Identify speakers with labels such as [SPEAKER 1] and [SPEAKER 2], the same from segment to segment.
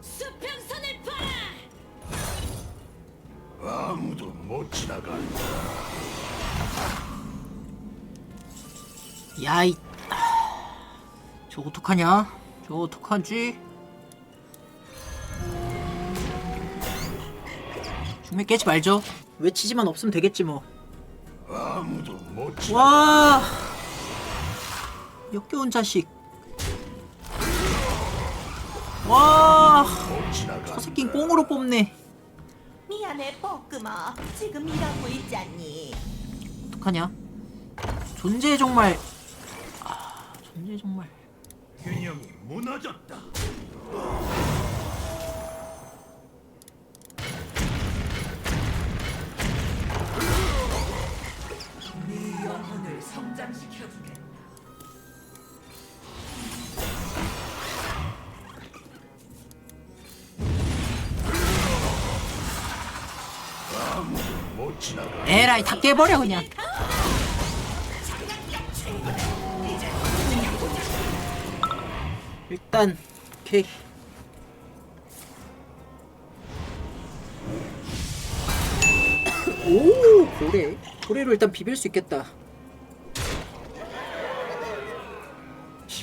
[SPEAKER 1] 수평선을 봐라.
[SPEAKER 2] 아무도 못 지나간다.
[SPEAKER 3] 야이 저거 어떡하냐? 저거 어떡하지? 중매 깨지 말죠 외치지만 없으면 되겠지 뭐
[SPEAKER 2] 아무도 못.
[SPEAKER 3] 와. 역겨운 자식. 와저. 새끼 꽁으로 뽑네.
[SPEAKER 4] 미안해 뻐끔아 지금 일하고 있잖니?
[SPEAKER 3] 어떡하냐? 존재 정말. 아 존재 정말.
[SPEAKER 2] 균형이 무너졌다. 지나가.
[SPEAKER 3] 에라이 다 깨버려 그냥. 일단 오케이. 오 고래. 고래로 일단 비빌 수 있겠다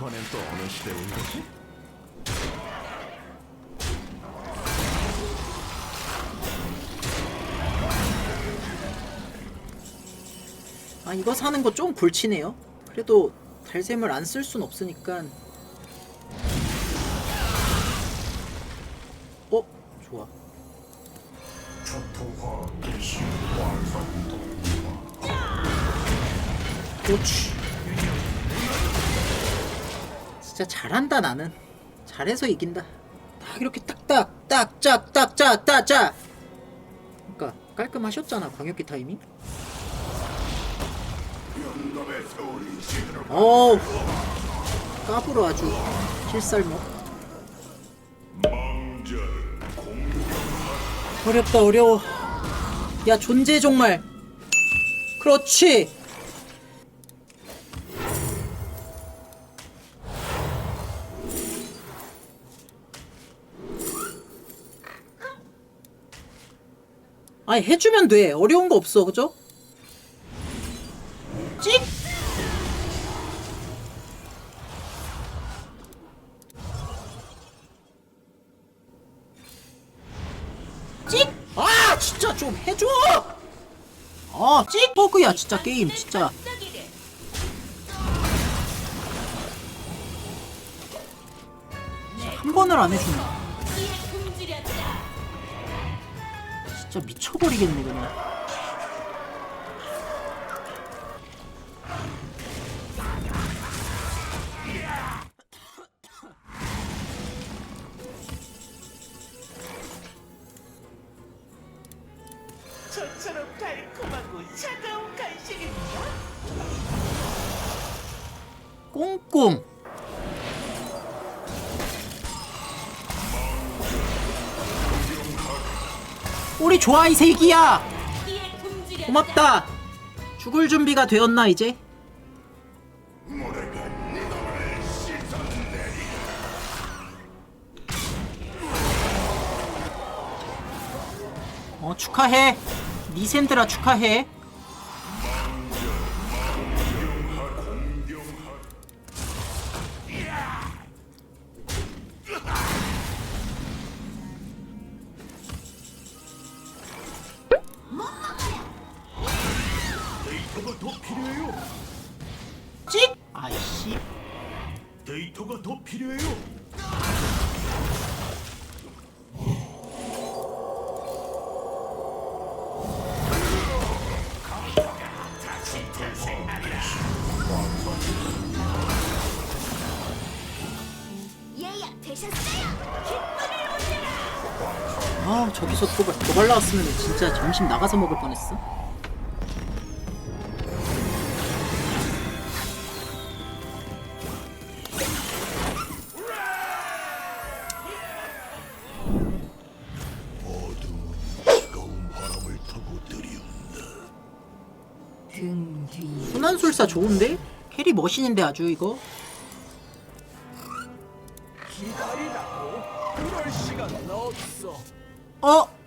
[SPEAKER 2] 이번엔 또 어느 시대인 거지?
[SPEAKER 3] 아 이거 사는 거 좀 골치네요. 그래도 달샘을 안 쓸 순 없으니까. 어? 좋아. 그렇지 진짜 잘한다 나는. 잘해서 이긴다. 딱 이렇게 딱딱 딱짝딱짝딱짝. 그러니까 깔끔하셨잖아 광역기 타이밍. 어우. 까불어 아주.
[SPEAKER 2] 공격.
[SPEAKER 3] 어렵다 어려워. 야 존재 정말. 그렇지 아니 해주면 돼 어려운 거 없어 그죠? 찍 찍! 아 진짜 좀 해줘! 아 찍! 버그야 진짜 게임 진짜. 한 번을 안 해주네 진짜 미쳐버리겠네 그냥.
[SPEAKER 4] 저처럼 달콤하고 차가운 간식입니다.
[SPEAKER 3] 꽁꽁 우리 좋아 이 새끼야. 고맙다 죽을 준비가 되었나 이제?
[SPEAKER 2] 어
[SPEAKER 3] 축하해 니샌드라 축하해
[SPEAKER 2] 데이터가 더 필요해요.
[SPEAKER 1] 되셨어요. 기쁨을.
[SPEAKER 3] 아 저기서 도발 도발 나왔으면 진짜 점심 나가서 먹을 뻔했어 소환술사 좋은데? 캐리 머신인데 아주 이거?
[SPEAKER 5] 어?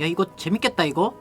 [SPEAKER 3] 야 이거 재밌겠다 이거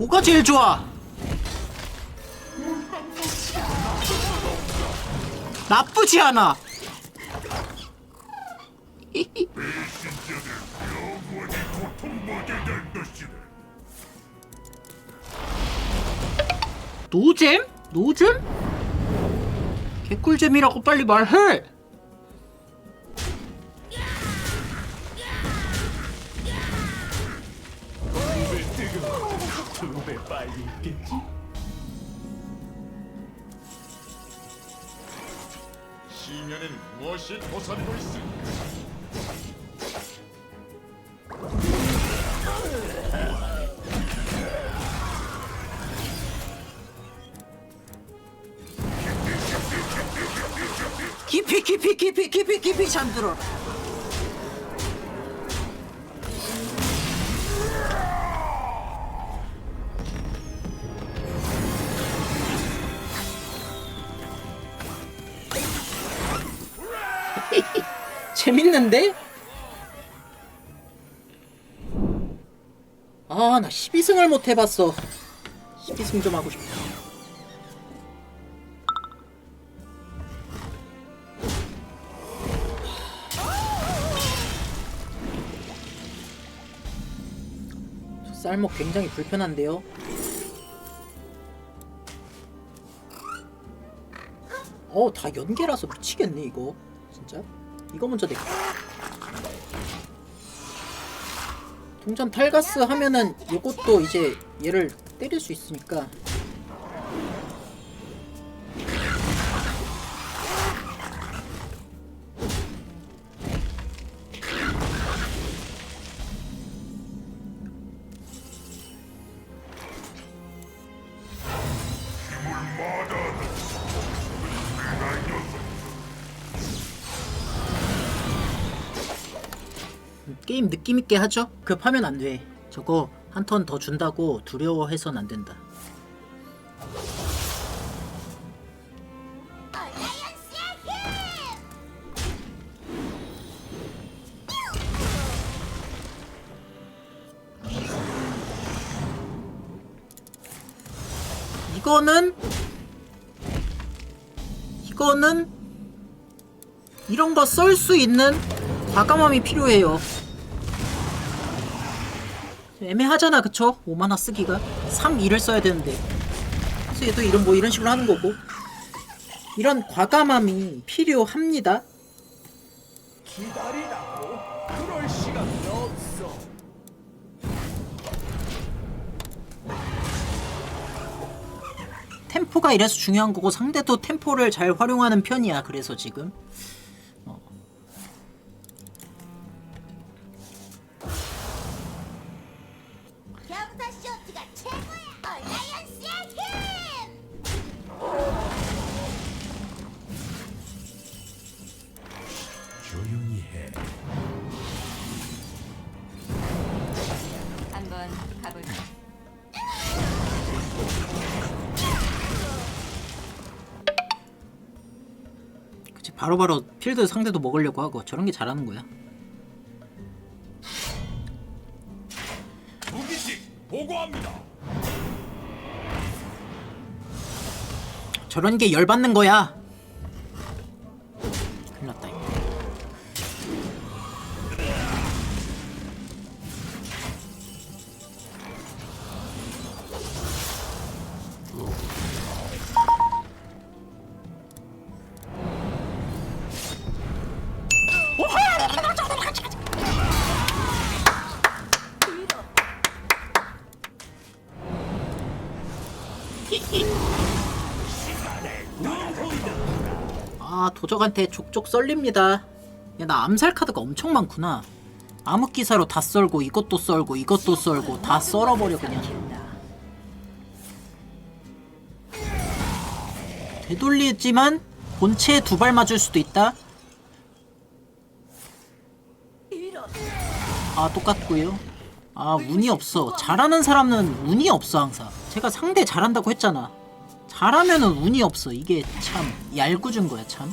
[SPEAKER 3] 뭐가 제일 좋아? 나쁘지 않아 노잼? 노잼? 개꿀잼이라고 빨리 말해
[SPEAKER 5] 두배 빨리 있겠지
[SPEAKER 2] 시면엔 무엇이 도사리고 있을까?
[SPEAKER 3] 깊이 깊이 깊이 깊이 깊이 잠들어 재 밌는데? 아 나 12승을 못 해봤어 12승 좀 하고 싶다 저 쌀먹 굉장히 불편한데요. 어, 다 연계라서 미치겠네, 이거. 진짜. 이거 먼저 내. 동전 탈가스 하면은 이것도 이제 얘를 때릴 수 있으니까. 게임 느낌 있게 하죠. 급하면 안 돼. 저거 한 턴 더 준다고 두려워해선 안 된다. 이거는 이거는 이런 거쓸수 있는 과감함이 필요해요. 애매하잖아, 그쵸? 5만화 쓰기가 3, 2를 써야 되는데. 그래서 얘도 이런 뭐 이런 식으로 하는 거고. 이런 과감함이 필요합니다.
[SPEAKER 5] 기다리라고 그럴 시간은 없어
[SPEAKER 3] 템포가 이래서 중요한 거고 상대도 템포를 잘 활용하는 편이야. 그래서 지금 바로바로 필드 상대도 먹으려고 하고 저런 게 잘하는 거야
[SPEAKER 5] 보고합니다.
[SPEAKER 3] 저런 게 열받는 거야 아 도적한테 족족 썰립니다. 야 나 암살 카드가 엄청 많구나. 암흑기사로 다 썰고 이것도 썰고 이것도 썰고 다 썰어버려 그냥. 되돌리지만 본체에 두 발 맞을 수도 있다. 아 똑같고요. 아 운이 없어. 잘하는 사람은 운이 없어 항상. 제가 상대 잘한다고 했잖아 잘하면은 운이 없어 이게 참 얄궂은 거야 참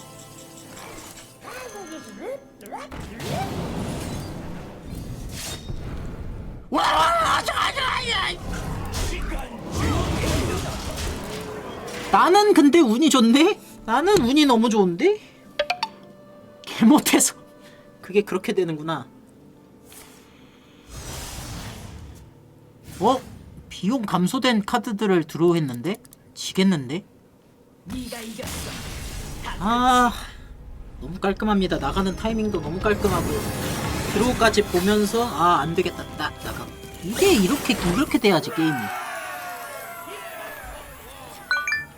[SPEAKER 3] 나는 근데 운이 좋네? 나는 운이 너무 좋은데? 개 못해서 그게 그렇게 되는구나 어? 비용 감소된 카드들을 드로우 했는데? 지겠는데? 아 너무 깔끔합니다. 나가는 타이밍도 너무 깔끔하고요 드로우까지 보면서 아 안되겠다. 딱 나가. 이게 이렇게 이렇게 돼야지 게임이.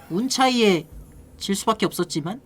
[SPEAKER 3] 운 차이에 질 수밖에 없었지만